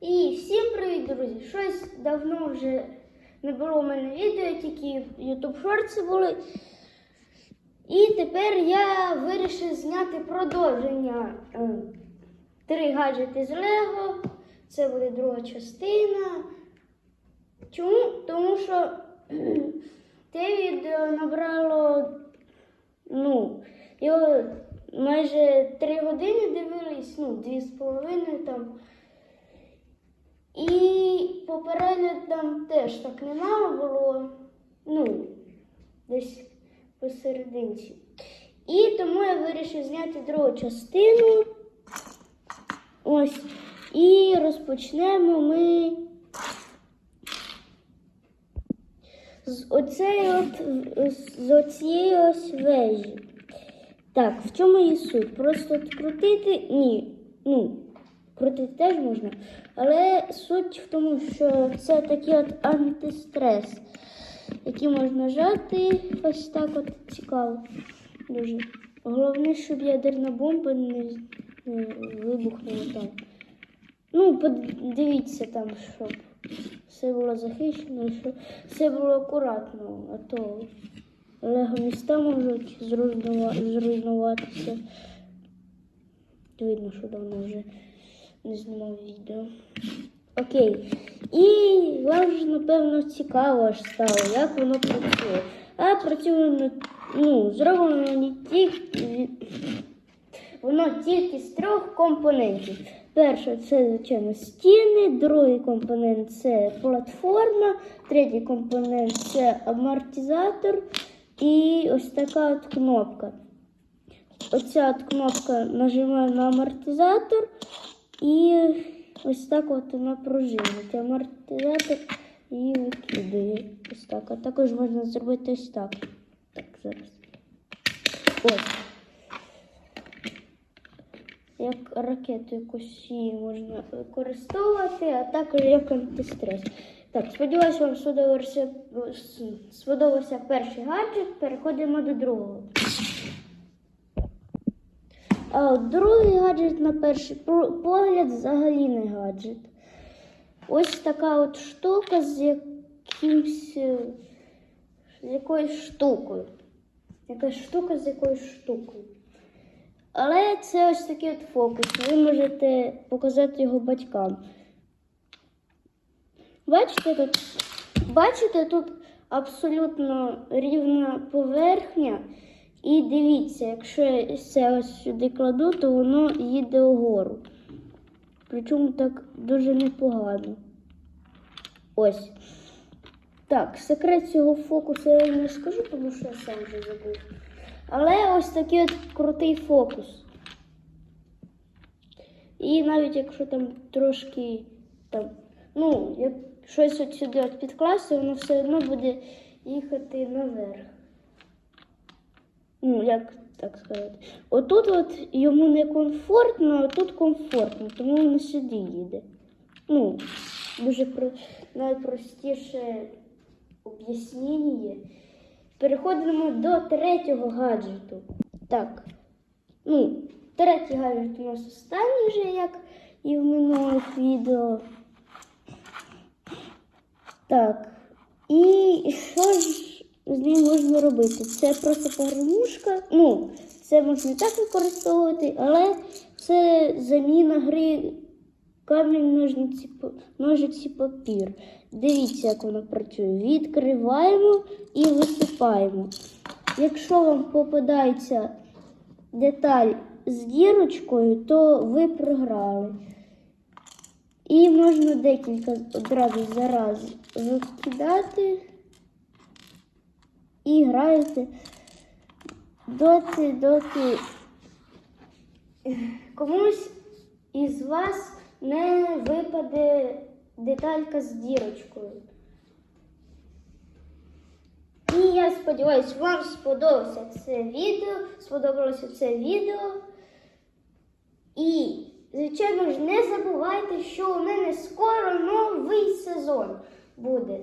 І всім привіт, друзі! Щось давно вже не було в мене відео, тільки YouTube шорти були. І тепер я вирішив зняти продовження е, три гаджети з Лего. Це буде друга частина. Чому? Тому що те відео набрало, ну, його майже три години дивились, ну, дві з половиною там. І попередньо там теж так немало було, ну, десь посерединці. І тому я вирішив зняти другу частину. Ось. І розпочнемо ми з оцеї от, з оцієї ось вежі. Так, в чому її суть? Просто крутити, ні, ну, крутити теж можна, але суть в тому, що це такий от антистрес, який можна жати ось так от цікаво. Дуже. Головне, щоб ядерна бомба не, не вибухнула там. Ну, подивіться там, щоб все було захищено, щоб все було акуратно, а то міста можуть зруйнуватися. Видно, що давно вже не знімав відео. Окей. І вам ж, напевно, цікаво аж стало, як воно працює. А працює ну, зроблено тільки. Воно тільки з трьох компонентів. Перше це, звичайно, стіни, другий компонент це платформа, третій компонент це амортизатор і ось така от кнопка. Оця от кнопка нажимаю на амортизатор і ось так от вона пружинить. Амортизатор її викидає. Ось так. А також можна зробити ось так. Так, зараз. Ось. Як ракету якусь її можна використовувати, а також як антистрес. Так, сподіваюся, вам сподобався, сподобався перший гаджет. Переходимо до другого. А от другий гаджет на перший погляд взагалі не гаджет. Ось така от штука з якимсь е, з якоюсь штукою. Якась штука з якоюсь штукою. Але це ось такий от фокус. Ви можете показати його батькам. Бачите тут? Бачите, тут абсолютно рівна поверхня. І дивіться, якщо я це ось сюди кладу, то воно їде вгору. Причому так дуже непогано. Ось. Так, секрет цього фокусу я не скажу, тому що я сам вже забув. Але ось такий от крутий фокус. І навіть якщо там трошки там, ну, як щось от сюди от підкласти, воно все одно буде їхати наверх. Ну, як так сказати. Отут от йому не комфортно, а тут комфортно, тому воно сюди їде. Ну, дуже про... найпростіше об'яснення. Переходимо до третього гаджету. Так. Ну, третій гаджет у нас останній вже, як і в минулих відео. Так. І що ж з ним можна робити? Це просто погремушка. Ну, це можна і так використовувати, але це заміна гри камінь, ножниці, ножиці, папір. Дивіться, як воно працює. Відкриваємо і висипаємо. Якщо вам попадається деталь з дірочкою, то ви програли. І можна декілька одразу зараз викидати і граєте доти, доки комусь із вас не випаде деталька з дірочкою. І я сподіваюся, вам сподобалося це відео, сподобалося це відео. І, звичайно ж, не забувайте, що у мене скоро новий сезон буде.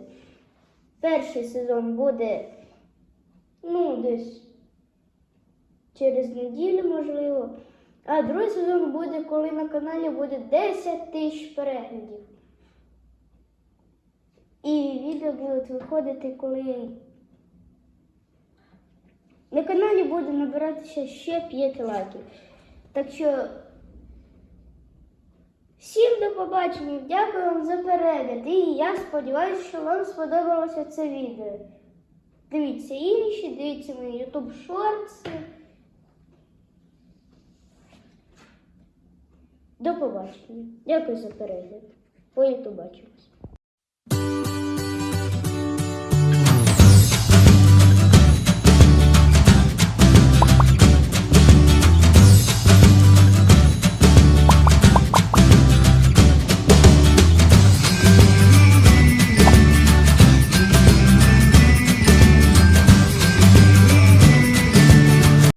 Перший сезон буде, ну, десь через неділю, можливо. А другий сезон буде, коли на каналі буде 10 тисяч переглядів. І відео будуть виходити, коли на каналі буде набиратися ще 5 лайків. Так що всім до побачення, дякую вам за перегляд. І я сподіваюся, що вам сподобалося це відео. Дивіться інші, дивіться мої YouTube шорти. До побачення. Дякую за перегляд. По побачимось.